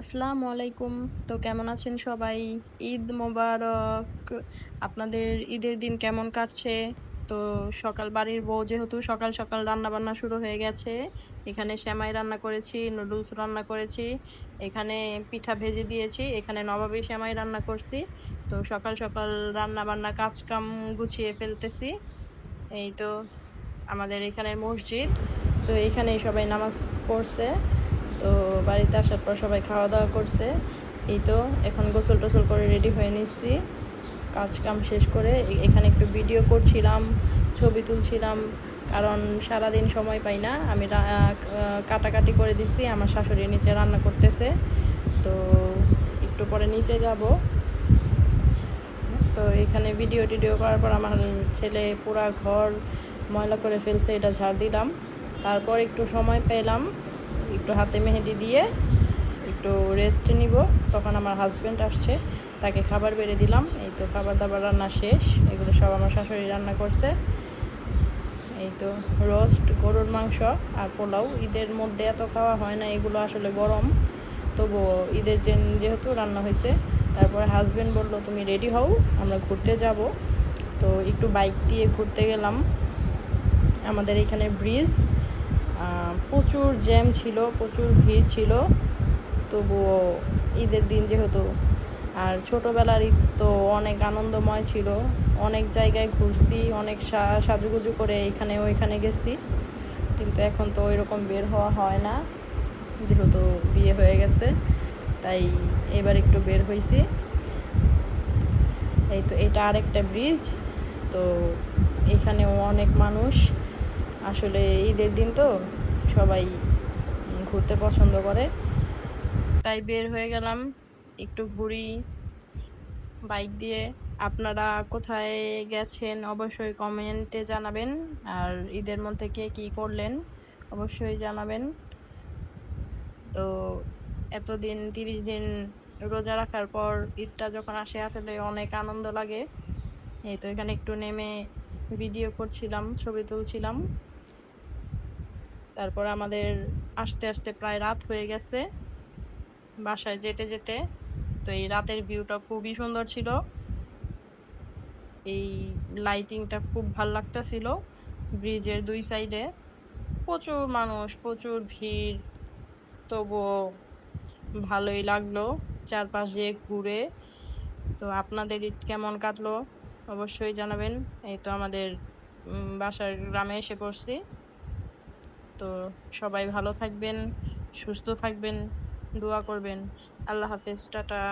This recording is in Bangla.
আসসালামু আলাইকুম। তো কেমন আছেন সবাই? ঈদ মোবারক। আপনাদের ঈদের দিন কেমন কাটছে? তো সকাল বাড়ির বউ যেহেতু সকাল সকাল রান্না বান্না শুরু হয়ে গেছে, এখানে শ্যামাই রান্না করেছি, নুডলস রান্না করেছি, এখানে পিঠা ভেজে দিয়েছি, এখানে নবাবী শ্যামাই রান্না করছি। তো সকাল সকাল রান্না বান্না কাজ কাম গুছিয়ে ফেলতেছি। এই তো আমাদের এখানের মসজিদ। তো এখানে সবাই নামাজ পড়ছে। তো বাড়িতে আসার পর সবাই খাওয়া দাওয়া করছে। এই তো, এখন গোসল টোসল করে রেডি হয়ে নিচ্ছি। কাজ কাম শেষ করে এখানে একটু ভিডিও করছিলাম, ছবি তুলছিলাম, কারণ সারাদিন সময় পাই না। আমি কাটাকাটি করে দিচ্ছি আমার শাশুড়ি নিচে রান্না করতেছে। তো একটু পরে নিচে যাব। তো এখানে ভিডিও টিডিও করার পর আমার ছেলে পুরা ঘর ময়লা করে ফেলছে, এটা ঝাড় দিলাম। তারপর একটু সময় পেলাম। একটু হাতে মেহেদি দিয়ে একটু রেস্ট নিব। তখন আমার হাজব্যান্ড আসছে, তাকে খাবার বেড়ে দিলাম। এই তো খাবার দাবার রান্না শেষ, এগুলো সব আমার শাশুড়ি রান্না করছে। এই তো রোস্ট গরুর মাংস আর পোলাও, ঈদের মধ্যে এত খাওয়া হয় না, এগুলো আসলে গরম। তবুও ঈদের যেহেতু রান্না হয়েছে, তারপরে হাজব্যান্ড বলল, তুমি রেডি হও, আমরা ঘুরতে যাব। তো একটু বাইক দিয়ে ঘুরতে গেলাম। আমাদের এখানে ব্রিজ প্রচুর জ্যাম ছিল, প্রচুর ভিড় ছিল। তবুও ঈদের দিন যেহেতু, আর ছোটোবেলার ঈদ তো অনেক আনন্দময় ছিল। অনেক জায়গায় ঘুরছি, অনেক সাজুগুজু করে এখানে ওইখানে গেছি। কিন্তু এখন তো ওই রকম বের হওয়া হয় না, যেহেতু বিয়ে হয়ে গেছে, তাই এবার একটু বের হয়েছি। এই তো এটা আরেকটা ব্রিজ তো এখানেও অনেক মানুষ। আসলে ঈদের দিন তো সবাই ঘুরতে পছন্দ করে। তাই বের হয়ে গেলাম একটু ঘুরি, বাইক দিয়ে। আপনারা কোথায় গেছেন অবশ্যই কমেন্টে জানাবেন। আর ঈদের মধ্যে কে কী করলেন অবশ্যই জানাবেন। তো এতদিন, তিরিশ দিন রোজা রাখার পর ঈদটা যখন আসে আসলে অনেক আনন্দ লাগে। এই তো এখানে একটু নেমে ভিডিও করছিলাম, ছবি তুলছিলাম। তারপর আমাদের আস্তে আস্তে প্রায় রাত হয়ে গেছে। বাসায় যেতে যেতে তো এই রাতের ভিউটা খুবই সুন্দর ছিল। এই লাইটিংটা খুব ভালো লাগতেছিল ব্রিজের দুই সাইডে প্রচুর মানুষ, প্রচুর ভিড়, তবুও ভালোই লাগল চারপাশ দিয়ে ঘুরে। তো আপনাদের ঈদ কেমন কাটলো? অবশ্যই জানাবেন। এই তো আমাদের বাসার গ্রামে এসে পড়ছি। তো সবাই ভালো থাকবেন সুস্থ থাকবেন দোয়া করবেন। আল্লাহ হাফেজ টাটা।